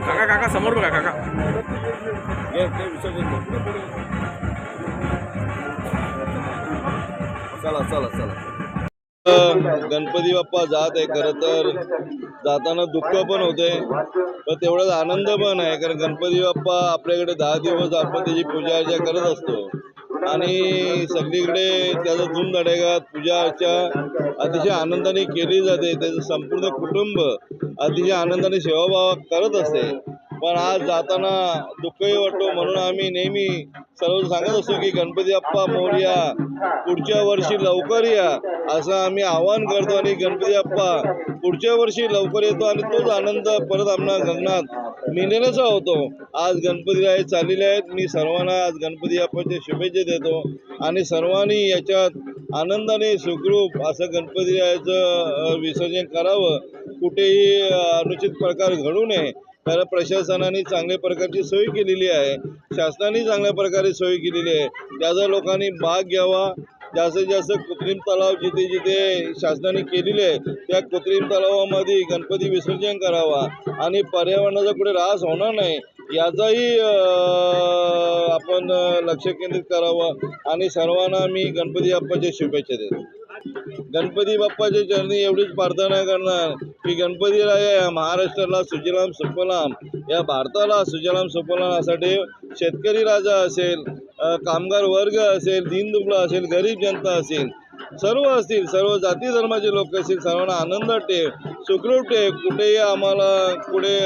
काका काका समोर बघा काका घे, ते विसर्जन चला चला चला. गणपती बाप्पा जात आहे खरं तर. जाताना दुःख पण होते पण तेवढाच आनंद पण आहे कारण गणपती बाप्पा आपल्याकडे दहा दिवस आपण त्याची पूजा अर्चा करत असतो. आणि सगळीकडे त्याचा धूमधडेगात पूजा अर्चा अतिशय आनंदाने केली जाते. त्याचं संपूर्ण कुटुंब अतिशय आनंदाने सेवाभाव करत असते. पण आज जाताना दुःखही वाटतो म्हणून आम्ही नेहमी सर्व सांगत असतो की गणपती बाप्पा मोर्या पुढच्या वर्षी लवकर या असं आम्ही आवाहन करतो आणि गणपती बाप्पा पुढच्या वर्षी लवकर येतो आणि तोच आनंद परत आम्हाला गगनात मिळण्याचा होतो. आज गणपती राय चाललेले आहेत. मी सर्वांना आज गणपती बाप्पाच्या शुभेच्छा देतो आणि सर्वांनी याच्यात आनंदाने सुखरूप असं गणपती रायाचं विसर्जन करावं. कुठेही अनुचित प्रकार घडू नये. कारण प्रशासनाने चांगल्या प्रकारची सोय केलेली आहे. शासनाने चांगल्या प्रकारे सोय केलेली आहे. त्याचा लोकांनी भाग घ्यावा. जास्तीत जास्त कृत्रिम तलाव जिथे जिथे शासनाने केलेले आहे त्या कृत्रिम तलावामध्ये गणपती विसर्जन करावा आणि पर्यावरणाचा कुठे ऱ्हास होणार नाही याचाही आपण लक्ष केंद्रित करावं आणि सर्वांना मी गणपती बाप्पाच्या शुभेच्छा देतो. गणपती बाप्पाच्या चरणी एवढीच प्रार्थना करणार की गणपती राजा या महाराष्ट्राला सुजलाम सुफलाम या भारताला सुजलाम सुफलामासाठी शेतकरी राजा असेल कामगार वर्ग असेल दीनदुबळा असेल गरीब जनता असेल सर्व असतील सर्व जाती धर्माचे लोक असतील सर्वांना आनंद ठेव सुखरूप ठेव कुठेही आम्हाला कुठे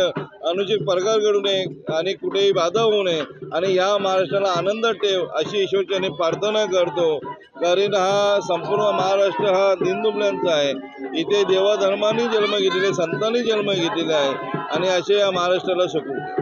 अनुचित प्रकार घडू नये आणि कुठेही बाधा होऊ नये. आणि या महाराष्ट्राला आनंद ठेव अशी ईश्वरच्याने प्रार्थना करतो. कारण हा संपूर्ण महाराष्ट्र हा दिनदुबल्यांचा आहे. इथे देवाधर्माने जन्म घेतलेले संतांनी जन्म घेतलेला आहे. आणि असे या महाराष्ट्राला सुखरूप.